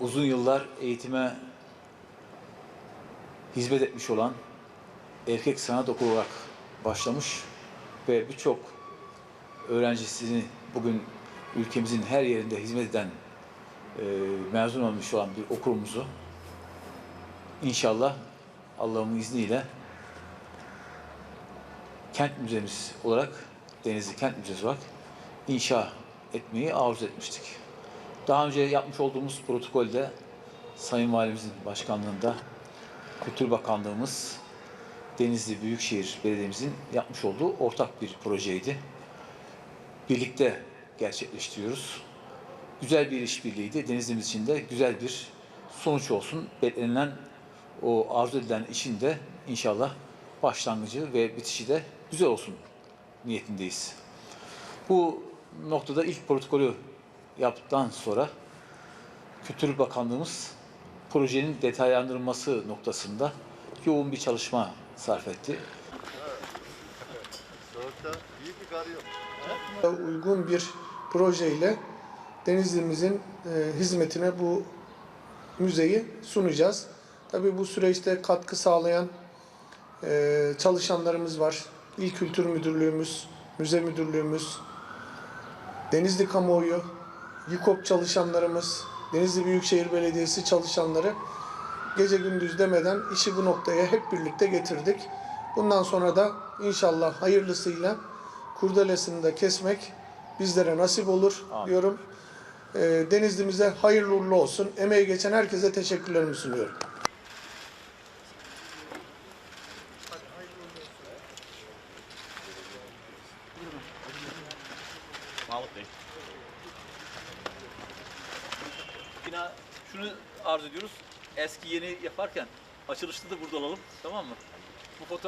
Uzun yıllar eğitime hizmet etmiş olan erkek sanat okulu olarak başlamış ve birçok öğrencisini bugün ülkemizin her yerinde hizmet eden e, mezun olmuş olan bir okulumuzu inşallah Allah'ın izniyle kent müzemiz olarak Denizli Kent Müzesi olarak inşa etmeyi arzu etmiştik. Daha önce yapmış olduğumuz protokolde Sayın Valimizin başkanlığında Kültür Bakanlığımız Denizli Büyükşehir Belediye'mizin yapmış olduğu ortak bir projeydi. Birlikte gerçekleştiriyoruz. Güzel bir işbirliğiydi. Denizli'miz için de güzel bir sonuç olsun. Beklenilen o arzu edilen işin de inşallah başlangıcı ve bitişi de güzel olsun niyetindeyiz. Bu noktada ilk protokolü yaptıktan sonra Kültür Bakanlığımız projenin detaylandırılması noktasında yoğun bir çalışma sarf etti. Uygun bir projeyle Denizli'mizin e, hizmetine bu müzeyi sunacağız. Tabii bu süreçte katkı sağlayan e, çalışanlarımız var. İl Kültür Müdürlüğümüz, Müze Müdürlüğümüz, Denizli Kamuoyu, YİKOP çalışanlarımız, Denizli Büyükşehir Belediyesi çalışanları gece gündüz demeden işi bu noktaya hep birlikte getirdik. Bundan sonra da inşallah hayırlısıyla kurdelesini de kesmek bizlere nasip olur Amin. diyorum. Ee, Denizli'mize hayırlı uğurlu olsun. Emeği geçen herkese teşekkürlerimi sunuyorum. Mahmut Bey. Bina şunu arzu ediyoruz. Eski yeni yaparken açılışta da burada olalım. Tamam mı? Bu fotoğraf